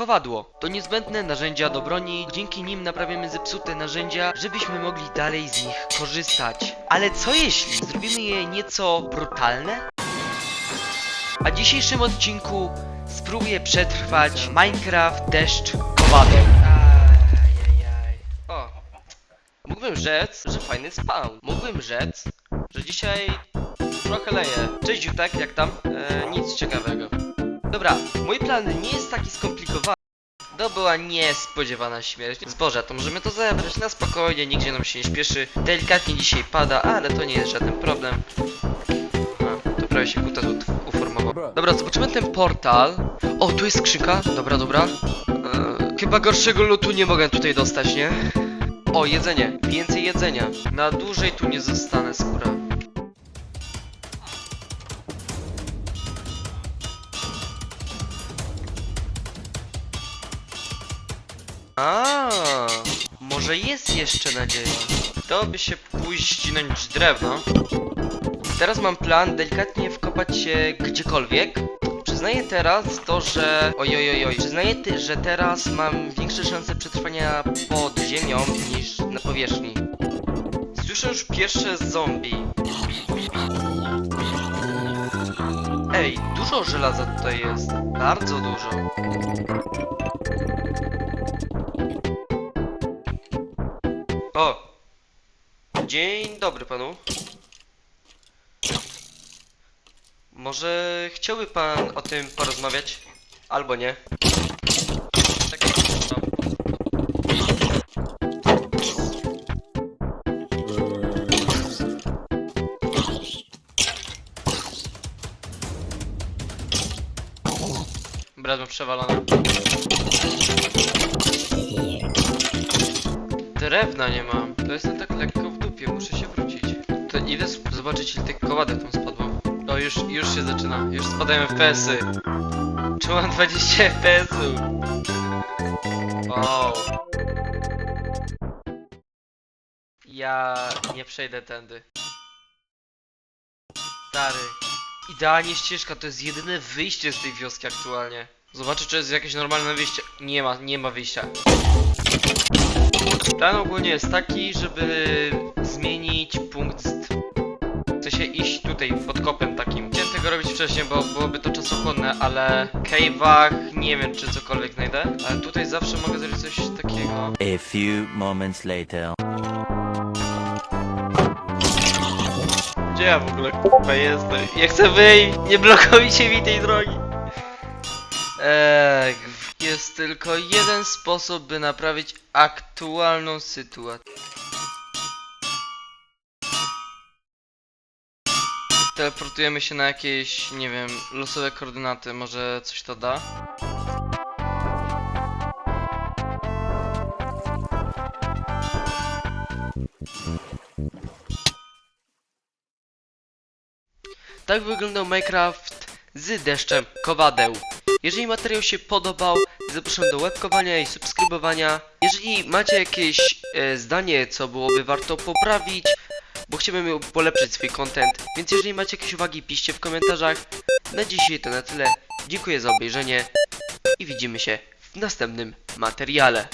kowadło. To niezbędne narzędzia do broni, dzięki nim naprawiamy zepsute narzędzia, żebyśmy mogli dalej z nich korzystać. Ale co jeśli zrobimy je nieco brutalne? A w dzisiejszym odcinku spróbuję przetrwać Minecraft deszcz kowadłem. Mógłbym rzec, że fajny spawn. Mógłbym rzec, że dzisiaj trochę leje. Cześć Jutek, jak tam? E, nic ciekawego. Dobra, mój plan nie jest taki skomplikowany. To była niespodziewana śmierć. Zboże, to możemy to zebrać na spokojnie, nigdzie nam się nie śpieszy. Delikatnie dzisiaj pada, ale to nie jest żaden problem. A, to prawie się kuta tu uformował. Dobra, zobaczymy ten portal. O, tu jest skrzynka. Dobra, dobra. Eee, chyba gorszego lotu nie mogę tutaj dostać, nie? O, jedzenie. Więcej jedzenia. Na dłużej tu nie zostanę, skóra. A, może jest jeszcze nadzieja. Dałoby się pójść ściągnąć drewno. Teraz mam plan delikatnie wkopać się gdziekolwiek. Przyznaję teraz to, że... Oj, oj, oj, oj. Przyznaję, ty, że teraz mam większe szanse przetrwania pod ziemią niż na powierzchni. Słyszę już pierwsze zombie. Ej, dużo żelaza tutaj jest. Bardzo dużo. Dzień dobry panu. Może chciałby pan o tym porozmawiać? Albo nie. Tak. Brat ma przewalone. Drewna nie mam. To jestem tak lekko w muszę się wrócić. To idę zobaczyć ile tych kowadek tam spadło. No już, już się zaczyna. Już spadają FPS-y. Czy mam 20 FPS-ów? Wow. Ja nie przejdę tędy. Stary. Idealnie ścieżka, to jest jedyne wyjście z tej wioski aktualnie. Zobaczę, czy jest jakieś normalne wyjście. Nie ma, nie ma wyjścia. Plan ogólnie jest taki, żeby zmienić punkt. W sensie iść tutaj pod kopem takim. Chciałem tego robić wcześniej, bo byłoby to czasochłonne, ale w cave'ach nie wiem czy cokolwiek znajdę. Ale tutaj zawsze mogę zrobić coś takiego. A few moments later. Gdzie ja w ogóle kurwa jestem? Ja chcę wyjść! Nie blokujcie mi tej drogi! Eee, jest tylko jeden sposób, by naprawić aktualną sytuację. Teleportujemy się na jakieś, nie wiem, losowe koordynaty, może coś to da? Tak wyglądał Minecraft z deszczem kowadeł. Jeżeli materiał się podobał, zapraszam do łebkowania i subskrybowania. Jeżeli macie jakieś e, zdanie, co byłoby warto poprawić, bo chciałbym polepszyć swój content, więc jeżeli macie jakieś uwagi, piszcie w komentarzach. Na dzisiaj to na tyle. Dziękuję za obejrzenie i widzimy się w następnym materiale.